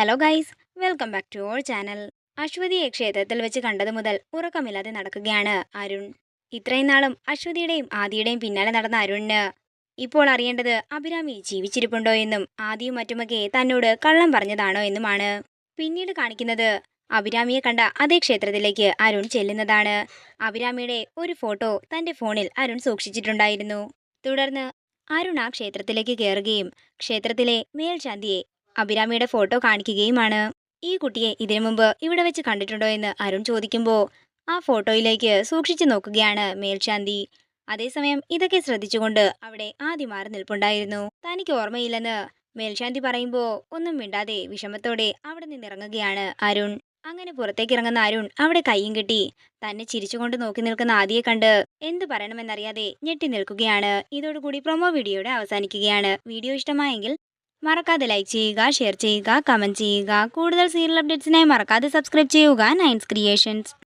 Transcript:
Hello guys welcome back to our channel അശ്വതിയെ ക്ഷേത്രത്തിൽ വെച്ച് കണ്ടതു മുതൽ ഉറക്കമില്ലാതെ നടക്കുകയാണ് അരുൺ. ഇത്രയും നാളും അശ്വതിയുടെയും ആദിയുടെയും പിന്നാലെ നടന്ന അരുണിന് ഇപ്പോൾ അറിയേണ്ടത് അഭിരാമി ജീവിച്ചിരിപ്പുണ്ടോ എന്നും ആദിയും മറ്റുമൊക്കെ തന്നോട് കള്ളം പറഞ്ഞതാണോ എന്നുമാണ്. പിന്നീട് കാണിക്കുന്നത് അഭിരാമിയെ കണ്ട അതേ ക്ഷേത്രത്തിലേക്ക് അരുൺ ചെല്ലുന്നതാണ്. അഭിരാമിയുടെ ഒരു ഫോട്ടോ തന്റെ ഫോണിൽ അരുൺ സൂക്ഷിച്ചിട്ടുണ്ടായിരുന്നു. തുടർന്ന് അരുൺ ആ ക്ഷേത്രത്തിലേക്ക് കയറുകയും ക്ഷേത്രത്തിലെ മേൽശാന്തിയെ അഭിരാമിയുടെ ഫോട്ടോ കാണിക്കുകയുമാണ്. ഈ കുട്ടിയെ ഇതിനു മുമ്പ് ഇവിടെ വെച്ച് കണ്ടിട്ടുണ്ടോ എന്ന് അരുൺ ചോദിക്കുമ്പോൾ ആ ഫോട്ടോയിലേക്ക് സൂക്ഷിച്ചു നോക്കുകയാണ് മേൽശാന്തി. അതേസമയം ഇതൊക്കെ ശ്രദ്ധിച്ചുകൊണ്ട് അവിടെ ആദ്യം മാറി നിൽപ്പുണ്ടായിരുന്നു. തനിക്ക് ഓർമ്മയില്ലെന്ന് മേൽശാന്തി പറയുമ്പോൾ ഒന്നും മിണ്ടാതെ വിഷമത്തോടെ അവിടെ നിന്നിറങ്ങുകയാണ് അരുൺ. അങ്ങനെ പുറത്തേക്ക് ഇറങ്ങുന്ന അരുൺ അവിടെ കൈയും കെട്ടി തന്നെ ചിരിച്ചുകൊണ്ട് നോക്കി നിൽക്കുന്ന ആദിയെ കണ്ട് എന്ത് പറയണമെന്നറിയാതെ ഞെട്ടി നിൽക്കുകയാണ്. ഇതോടുകൂടി പ്രൊമോ വീഡിയോയുടെ അവസാനിക്കുകയാണ്. വീഡിയോ ഇഷ്ടമായെങ്കിൽ മറക്കാതെ ലൈക്ക് ചെയ്യുക ഷെയർ ചെയ്യുക കമന്റ് ചെയ്യുക. കൂടുതൽ സീരിയൽ അപ്ഡേറ്റ്സിനായി മറക്കാതെ സബ്സ്ക്രൈബ് ചെയ്യുക. നയൻസ് ക്രിയേഷൻസ്